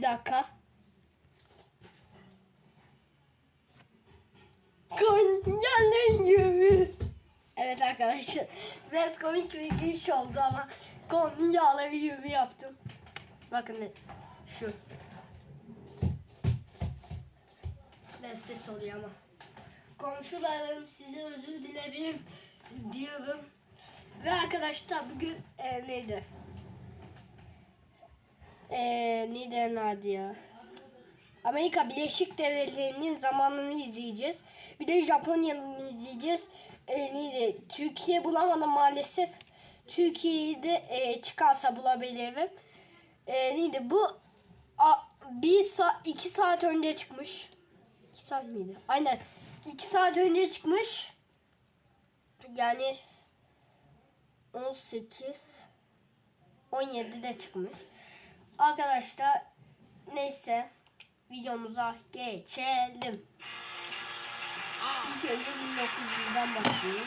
Bir dakika. Konya'nın gibi. Evet arkadaşlar. Biraz komik bir giriş oldu ama Konya'lı gibi yaptım. Bakın şu. Biraz ses oluyor ama. Komşularım size özür dilerim diyorum. Ve arkadaşlar bugün e, neydi? E, neydi adı ya? Amerika Birleşik Devletleri'nin zamanını izleyeceğiz. Bir de Japonya'nın izleyeceğiz. E, neydi? Türkiye bulamadım maalesef. Türkiye'yi de e, çıkarsa bulabilirim. E, neydi? Bu a, bir saat, iki saat önce çıkmış. İki saat miydi? Aynen. İki saat önce çıkmış. Yani 18 17'de çıkmış. Arkadaşlar neyse videomuza geçelim. İlk önce 1900'den başlayayım.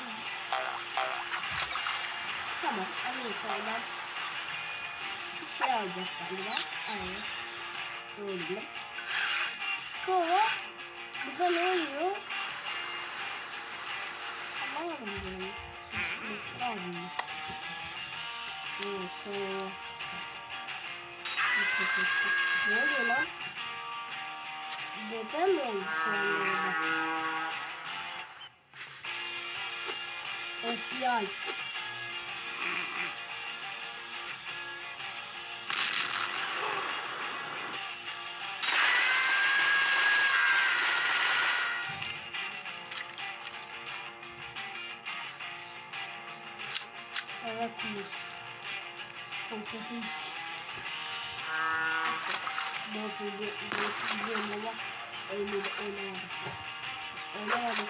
Tamam Amerika'dan bir şey alacak galiba. Aynen. Öyle. Sonra burada ne oluyor? Anlamadım bunu. Su çıkması lazım. Tefek- Ne oluyor lan? Deprem mi oldu şu an orada? FBI. Evet kumus. Nasıl biliyorum ama öyle de. Oynamadım.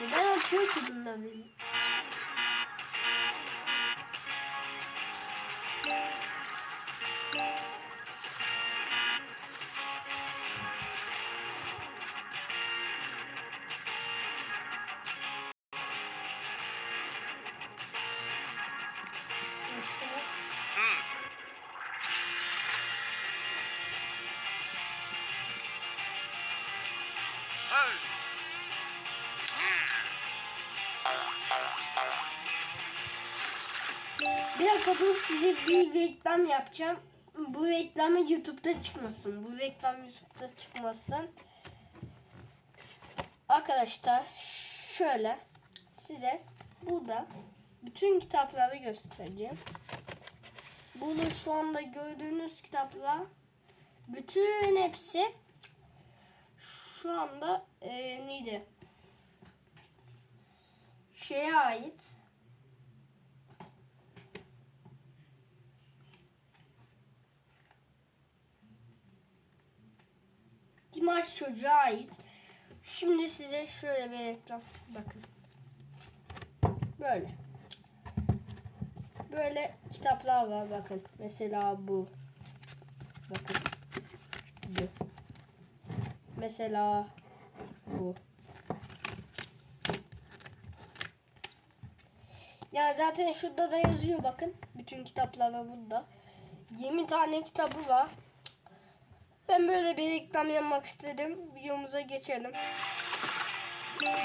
Neden açıyor ki bunlar beni? Bir dakika size bir reklam yapacağım. Bu reklamı YouTube'da çıkmasın. Bu reklam YouTube'da çıkmasın. Arkadaşlar şöyle size burada bütün kitapları göstereceğim. Bunu şu anda gördüğünüz kitaplar bütün hepsi şu anda e, neydi? Şeye ait. Dimaş çocuğa ait. Şimdi size şöyle bir reklam. Bakın. Böyle. Böyle kitaplar var bakın. Mesela bu. Bakın. Bu. Mesela bu. Ya zaten şurada da yazıyor bakın. Bütün kitaplar var burada. 20 tane kitabı var. Ben böyle bir reklam yapmak istedim. Videomuza geçelim.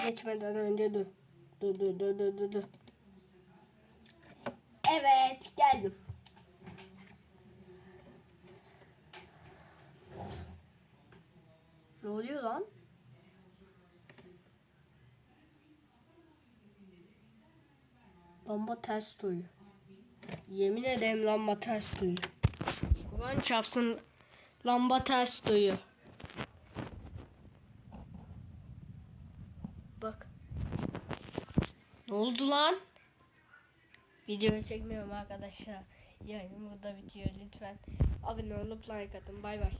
Geçmeden önce. Dur dur dur dur dur. dur. Evet geldim. Lan? Lamba ters duyuyor. Yemin ederim lamba ters duyuyor. Kur'an çarpsın lamba ters duyuyor. Bak. Ne oldu lan? Video çekmiyorum arkadaşlar. Yani burada bitiyor lütfen. Abone olup like atın. Bay bay.